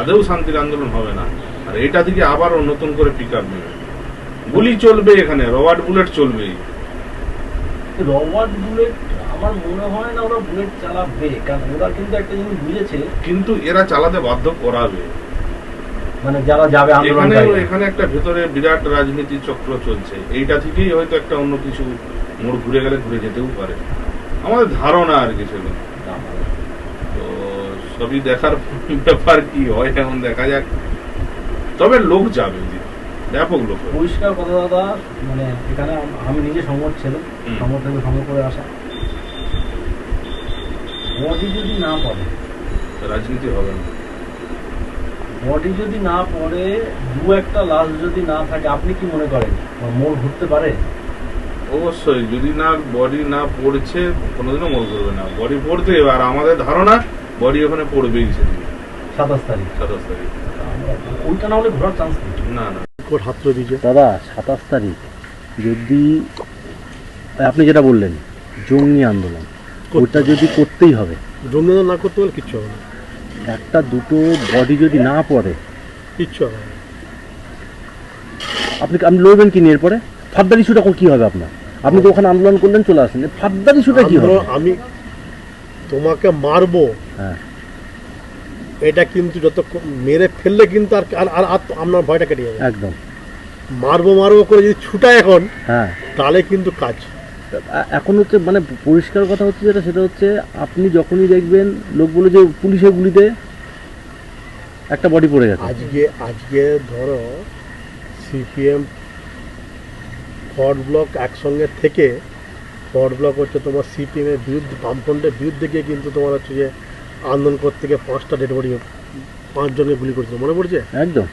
আদেও শান্তির আন্দোলন হবে না। আর এটা থেকে আবারও নতুন করে পিক আপ নেবে। গুলি চলবে এখানে রবার্ট বুলেট চলবেই। রবার্ট বুলেট আমার মনে হয় না ওরা বুলেট চালাবে কারণ ওরা কিন্তু একটা জিনিস বুঝেছে। কিন্তু এরা চালাতে বাধ্য করাবে। মানে যারা যাবে এখানে এখানে একটা ভেতরে বিরাট রাজনীতি চক্র চলছে। এইটা থেকেই হয়তো একটা অন্য কিছু মোড় ঘুরে গেলে ঘুরে যেতেও পারে। আমাদের ধারণা আর কি সেগুলো। সবই দেখার ব্যাপার কি হয় এখন দেখা যাক। তবে লোক যাবে ব্যাপক লোক পরিষ্কার কথা দাদা মানে এখানে আমি নিজে সংগঠ ছেলে। সংগঠ থেকে সংগ্রহ করে আসা। বডি যদি না পড়ে রাজনীতি হবে না। বডি যদি না পড়ে দু একটা লাশ যদি না থাকে আপনি কি মনে করেন? মোড় ঘুরতে পারে? অবশ্যই যদি না বডি না পড়ছে কোনোদিনও মনে করবে না। বডি পড়তে আর আমাদের ধারণা বডি ওখানে পড়বেই সেদিকে সাতাশ তারিখ। সাতাশ তারিখ। ওইটা না হলে ঘোরার চান্স নেই। না না। হাত দিয়েছে। দাদা সাতাশ তারিখ। যদি আপনি যেটা বললেন জঙ্গি আন্দোলন ওটা যদি করতেই হবে। জমি না করতে পারলে কিচ্ছু হবে না। একটা দুটো বডি যদি না পড়ে কিচ্ছু হবে না। আপনি আপনি লড়বেন কি নিয়ে এরপরে? ফাদ্দার ইস্যুটা কি হবে আপনার? আপনি তো ওখানে আন্দোলন করলেন চলে আসেন। ফাদ্দার ইস্যুটা কি হবে? আমি তোমাকে মারবো। হ্যাঁ। এটা কিন্তু যত মেরে ফেললে কিন্তু আর আর আর আপনার ভয়টা কেটে যাবে। একদম। মারবো মারবো করে যদি ছুটায় এখন হ্যাঁ। তাহলে কিন্তু কাজ। এখন হচ্ছে মানে পরিষ্কার কথা হচ্ছে যেটা সেটা হচ্ছে আপনি যখনই দেখবেন লোক বলে যে পুলিশের গুলিতে একটা বডি পড়ে গেছে। আজকে আজকে ধরো সিপিএম ফরওয়ার্ড ব্লক একসঙ্গে থেকে ফরওয়ার্ড ব্লক হচ্ছে তোমার সিপিএম এর বিরুদ্ধে, বামফ্রন্টের বিরুদ্ধে গিয়ে কিন্তু তোমার হচ্ছে যে আন্দোলন করতে গিয়ে পাঁচটা ডেড বডি পাঁচজনকে গুলি করেছিল। মনে পড়ছে? একদম।